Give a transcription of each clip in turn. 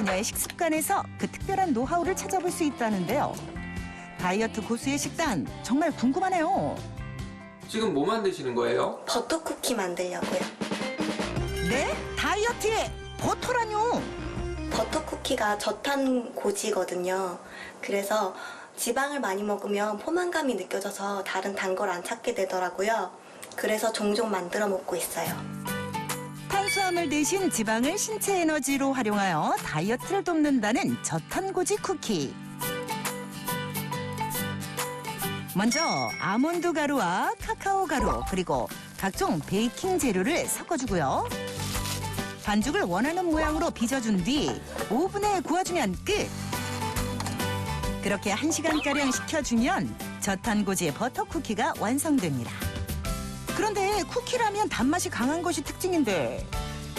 그녀의 식습관에서 그 특별한 노하우를 찾아볼 수 있다는데요. 다이어트 고수의 식단 정말 궁금하네요. 지금 뭐 만드시는 거예요? 버터 쿠키 만들려고요. 네? 다이어트에 버터라뇨? 버터 쿠키가 저탄 고지거든요. 그래서 지방을 많이 먹으면 포만감이 느껴져서 다른 단 걸 안 찾게 되더라고요. 그래서 종종 만들어 먹고 있어요. 탄수화물 대신 지방을 신체 에너지로 활용하여 다이어트를 돕는다는 저탄고지 쿠키. 먼저 아몬드 가루와 카카오 가루 그리고 각종 베이킹 재료를 섞어주고요. 반죽을 원하는 모양으로 빚어준 뒤 오븐에 구워주면 끝. 그렇게 1시간가량 식혀주면 저탄고지 버터 쿠키가 완성됩니다. 그런데 쿠키라면 단맛이 강한 것이 특징인데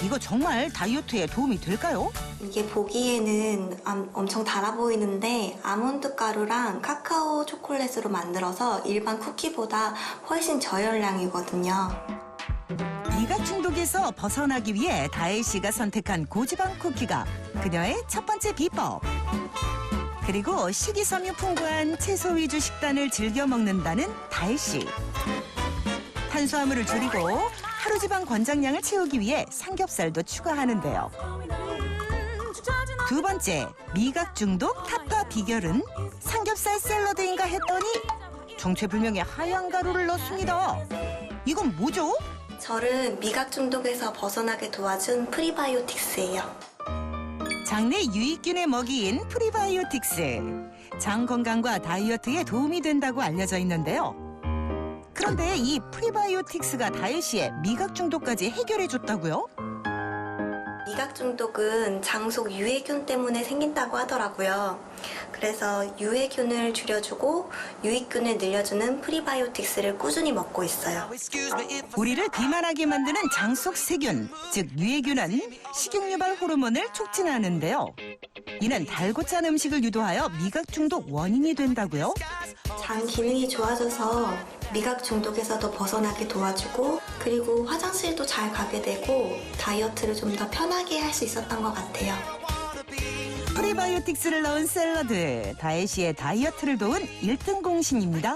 이거 정말 다이어트에 도움이 될까요? 이게 보기에는 암- 엄청 달아 보이는데 아몬드 가루랑 카카오 초콜릿으로 만들어서 일반 쿠키보다 훨씬 저열량이거든요. 미각 중독에서 벗어나기 위해 다혜 씨가 선택한 고지방 쿠키가 그녀의 첫 번째 비법. 그리고 식이섬유 풍부한 채소 위주 식단을 즐겨 먹는다는 다혜 씨. 탄수화물을 줄이고 하루 지방 권장량을 채우기 위해 삼겹살도 추가하는데요. 두 번째, 미각 중독 타파 비결은 삼겹살 샐러드인가 했더니 정체불명의 하얀 가루를 넣습니다. 이건 뭐죠? 저를 미각 중독에서 벗어나게 도와준 프리바이오틱스예요. 장내 유익균의 먹이인 프리바이오틱스. 장 건강과 다이어트에 도움이 된다고 알려져 있는데요. 그런데 이 프리바이오틱스가 다혜 씨의 미각 중독까지 해결해 줬다고요? 미각 중독은 장속 유해균 때문에 생긴다고 하더라고요. 그래서 유해균을 줄여주고 유익균을 늘려주는 프리바이오틱스를 꾸준히 먹고 있어요. 우리를 비만하게 만드는 장속 세균, 즉 유해균은 식욕 유발 호르몬을 촉진하는데요. 이는 달고 짠 음식을 유도하여 미각 중독 원인이 된다고요? 장 기능이 좋아져서 미각 중독에서도 벗어나게 도와주고 그리고 화장실도 잘 가게 되고 다이어트를 좀 더 편하게 할 수 있었던 것 같아요. 프리바이오틱스를 넣은 샐러드, 다혜 씨의 다이어트를 도운 1등 공신입니다.